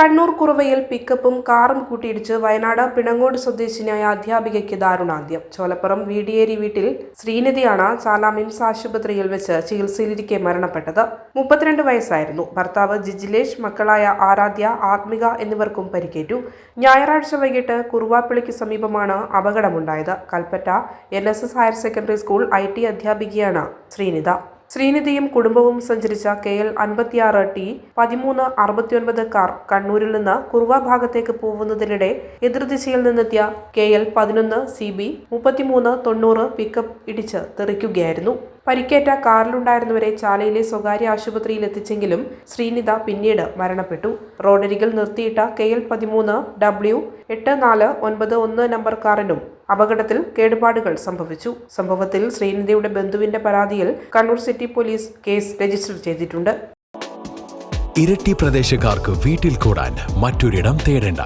കണ്ണൂർ കുറവയിൽ പിക്കപ്പും കാറും കൂട്ടിയിടിച്ച് വയനാട് പിണങ്ങോട് സ്വദേശിനിയായ അധ്യാപികയ്ക്ക് ദാരുണാന്ത്യം. ചോലപ്പുറം വീടിയേരി വീട്ടിൽ ശ്രീനിധിയാണ് ചാലാ മിംസ് ആശുപത്രിയിൽ വെച്ച് ചികിത്സയിലിരിക്കെ മരണപ്പെട്ടത്. മുപ്പത്തിരണ്ട് വയസ്സായിരുന്നു. ഭർത്താവ് ജിജിലേഷ് മക്കളായ ആരാധ്യ ആത്മിക എന്നിവർക്കും പരിക്കേറ്റു. ഞായറാഴ്ച വൈകിട്ട് കുറുവാപ്പിളിക്ക് സമീപമാണ് അപകടമുണ്ടായത്. Kalpetta N higher secondary school I അധ്യാപികയാണ് ശ്രീനിധ ശ്രീനിധിയും കുടുംബവും സഞ്ചരിച്ച കെ എൽ അൻപത്തിയാറ് ടി പതിമൂന്ന് അറുപത്തിയൊൻപത് കാർ കണ്ണൂരിൽ നിന്ന് കുറുവ ഭാഗത്തേക്ക് പോകുന്നതിനിടെ എതിർദിശയിൽ നിന്നെത്തിയ കെ എൽ പതിനൊന്ന് സി ബി മുപ്പത്തിമൂന്ന് തൊണ്ണൂറ് പിക്കപ്പ് ഇടിച്ച് തെറിക്കുകയായിരുന്നു. പരിക്കേറ്റ കാറിലുണ്ടായിരുന്നവരെ ചാലയിലെ സ്വകാര്യ ആശുപത്രിയിൽ എത്തിച്ചെങ്കിലും ശ്രീനിത പിന്നീട് മരണപ്പെട്ടു. റോഡരികിൽ നിർത്തിയിട്ട കെ എൽ പതിമൂന്ന് ഡബ്ല്യു എട്ട് നാല് ഒൻപത് ഒന്ന് നമ്പർ കാറിനും അപകടത്തിൽ കേടുപാടുകൾ സംഭവിച്ചു. സംഭവത്തിൽ ശ്രീനിധിയുടെ ബന്ധുവിന്റെ പരാതിയിൽ Kannur city police case register ചെയ്തിട്ടുണ്ട്. ഇരട്ടി പ്രദേശക്കാർക്ക് വീട്ടിൽ കൂടാൻ മറ്റൊരിടം തേടേണ്ട.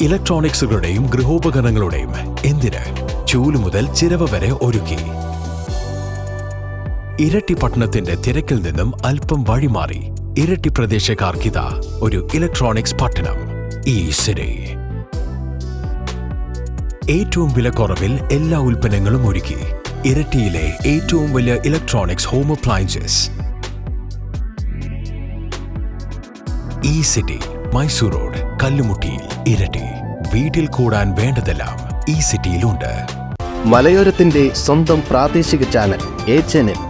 ഇലക്ട്രോണിക്സുകളുടെയും ഗൃഹോപകരണങ്ങളുടെയും എന്തിന് ചൂൽ മുതൽ ചിരവ വരെ ഒരുക്കി? ഇരട്ടി പട്ടണത്തിന്റെ തിരക്കിൽ നിന്നും അല്പം വഴിമാറി ഇരട്ടി പ്രദേശക്കാർക്കിതാ ഒരു ഇലക്ട്രോണിക്സ് പട്ടണം. ഈ സിറ്റി ഏറ്റവും വിലക്കുറവിൽ എല്ലാ ഉൽപ്പന്നങ്ങളും ഒരുക്കി. ഇരട്ടിയിലെ ഏറ്റവും വലിയ electronics home appliances E city Mysore road കല്ലുമുട്ടിയിൽ Iritty. വീട്ടിൽ കൂടാൻ വേണ്ടതെല്ലാം ഈ സിറ്റിയിലുണ്ട് മലയോരത്തിന്റെ സ്വന്തം പ്രാദേശിക ചാനൽ എ ചാനൽ